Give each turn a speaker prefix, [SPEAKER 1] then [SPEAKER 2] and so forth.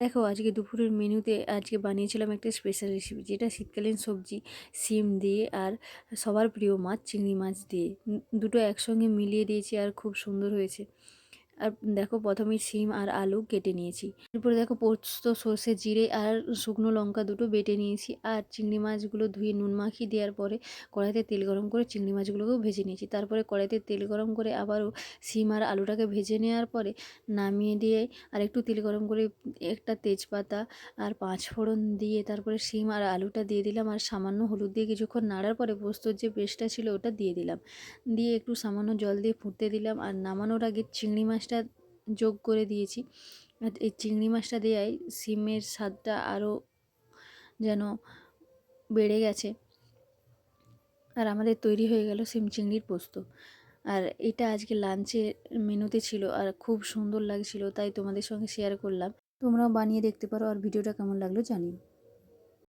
[SPEAKER 1] দেখো আজকে দুপুরের মেনুতে আজকে বানিয়েছিলাম একটা স্পেশাল রেসিপি যেটা শীতকালীন সবজি, সিম দিয়ে আর সবার প্রিয় মাছ, চিংড়ি মাছ দিয়ে। দুটো একসঙ্গে মিলিয়ে দিয়েছি আর খুব সুন্দর হয়েছে। আর দেখো প্রথমে সিম আর আলু কেটে নিয়েছি। এরপরে দেখো পোস্ত, সর্ষে, জিরে আর শুকনো লঙ্কা দুটো বেটে নিয়েছি আর চিংড়ি মাছগুলো ধুয়ে নুন মাখিয়ে দেওয়ার পরে কড়াইতে তেল গরম করে চিংড়ি মাছগুলোকেও ভেজে নিয়েছি। তারপরে কড়াইতে তেল গরম করে আবারও সিম আর আলুটাকে ভেজে নেওয়ার পরে নামিয়ে দিয়ে আর একটু তেল গরম করে একটা তেজপাতা আর পাঁচ ফোড়ন দিয়ে তারপরে শিম আর আলুটা দিয়ে দিলাম আর সামান্য হলুদ দিয়ে কিছুক্ষণ নাড়ার পরে পোস্তর যে পেস্টটা ছিল ওটা দিয়ে দিলাম। দিয়ে একটু সামান্য জল দিয়ে ফুটতে দিলাম আর নামানোর আগে চিংড়ি মাছটা যোগ করে দিয়েছি। আর এই চিংড়ি মাছটা দেওয়ায় সিমের স্বাদটা আরও যেন বেড়ে গেছে। আর আমাদের তৈরি হয়ে গেল সিম চিংড়ির পোস্ত। আর এটা আজকে লাঞ্চের মেনুতে ছিল আর খুব সুন্দর লাগছিল, তাই তোমাদের সঙ্গে শেয়ার করলাম। তোমরাও বানিয়ে দেখতে পারো আর ভিডিওটা কেমন লাগল জানিও।